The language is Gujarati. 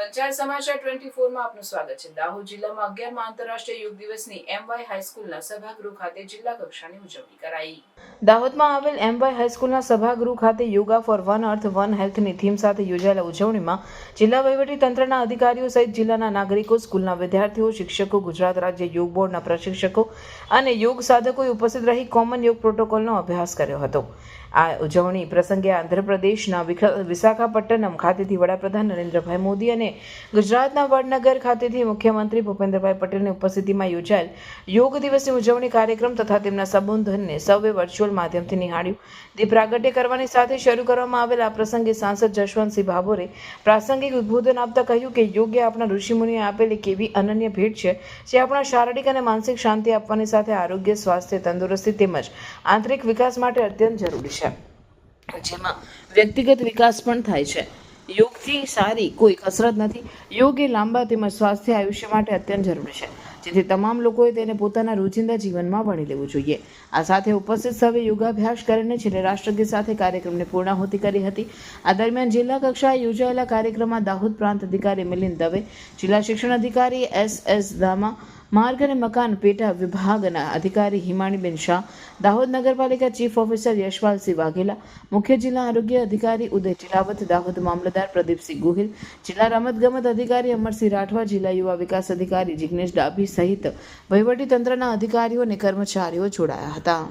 પંચાયત સમાચાર ટ્વેન્ટી ફોરમાં આપનું સ્વાગત છે. દાહોદ જિલ્લામાં અગિયારમાં આંતરરાષ્ટ્રીય યોગ દિવસની એમવાય હાઈસ્કૂલના સભાગૃહ ખાતે જિલ્લા કક્ષાની ઉજવણી કરાઈ. દાહોદમાં આવેલ એમવાય હાઈસ્કૂલના સભાગૃહ ખાતે yoga for one earth one હેલ્થની theme સાથે યોજાયેલા ઉજવણીમાં જિલ્લા તંત્રના અધિકારીઓ સહિત જિલ્લાના નાગરિકો, સ્કૂલના વિદ્યાર્થીઓ, શિક્ષકો, ગુજરાત રાજ્ય યોગ બોર્ડના પ્રશિક્ષકો અને યોગ સાધકોએ ઉપસ્થિત રહી કોમન યોગ પ્રોટોકોલનો અભ્યાસ કર્યો હતો. આ ઉજવણી પ્રસંગે આંધ્રપ્રદેશના વિશાખાપટ્ટનમ ખાતેથી વડાપ્રધાન નરેન્દ્રભાઈ મોદી અને ગુજરાતના વડનગર ખાતેથી મુખ્યમંત્રી ભૂપેન્દ્રભાઈ પટેલની ઉપસ્થિતિમાં યોજાયેલ યોગ દિવસની ઉજવણી કાર્યક્રમ તથા તેમના સંબોધનને સૌએ વર્ચ્યુઅલ માધ્યમથી નિહાળ્યું. દીપ પ્રાગટ્ય કરવાની સાથે શરૂ કરવામાં આવેલ આ પ્રસંગે સાંસદ જશવંતસિંહ ભાભોરે પ્રાસંગિક ઉદ્બોધન આપતા કહ્યું કે યોગ્ય આપણા ઋષિમુનિએ આપેલી કેવી અનન્ય ભેટ છે, જે આપણા શારીરિક અને માનસિક શાંતિ આપવાની સાથે આરોગ્ય, સ્વાસ્થ્ય તંદુરસ્તી તેમજ આંતરિક વિકાસ માટે અત્યંત જરૂરી છે. જેમાં વ્યક્તિગત વિકાસ પણ થાય છે. યોગથી સારી કોઈ કસરત નથી. યોગ એ લાંબા તેમજ સ્વાસ્થ્ય આયુષ્ય માટે અત્યંત જરૂરી છે. જેથી તમામ લોકોએ તેને પોતાના રોજિંદા જીવનમાં વણી લેવું જોઈએ. આ સાથે ઉપસ્થિત સૌએ યોગાભ્યાસ કરીને છેલ્લે રાષ્ટ્રગીત સાથે કાર્યક્રમને પૂર્ણાહુતિ કરી હતી. આ દરમિયાન જિલ્લા કક્ષાએ યોજાયેલા કાર્યક્રમમાં દાહોદ પ્રાંત અધિકારી મિલિંદ દવે, જિલ્લા શિક્ષણ અધિકારી એસ એસ દામા માર્ગ અને મકાન પેટા વિભાગના અધિકારી હિમાણીબેન શાહ, દાહોદ નગરપાલિકા ચીફ ઓફિસર યશપાલસિંહ વાઘેલા, મુખ્ય જિલ્લા આરોગ્ય અધિકારી ઉદય ચિલાવત દાહોદ મામલતદાર પ્રદીપસિંહ ગોહિલ, જિલ્લા રમતગમત અધિકારી અમરસિંહ રાઠવા, જિલ્લા યુવા વિકાસ અધિકારી જિગ્નેશ ડાભી સહિત વહીવટી તંત્રના અધિકારીઓ અને કર્મચારીઓ જોડાયા હતા.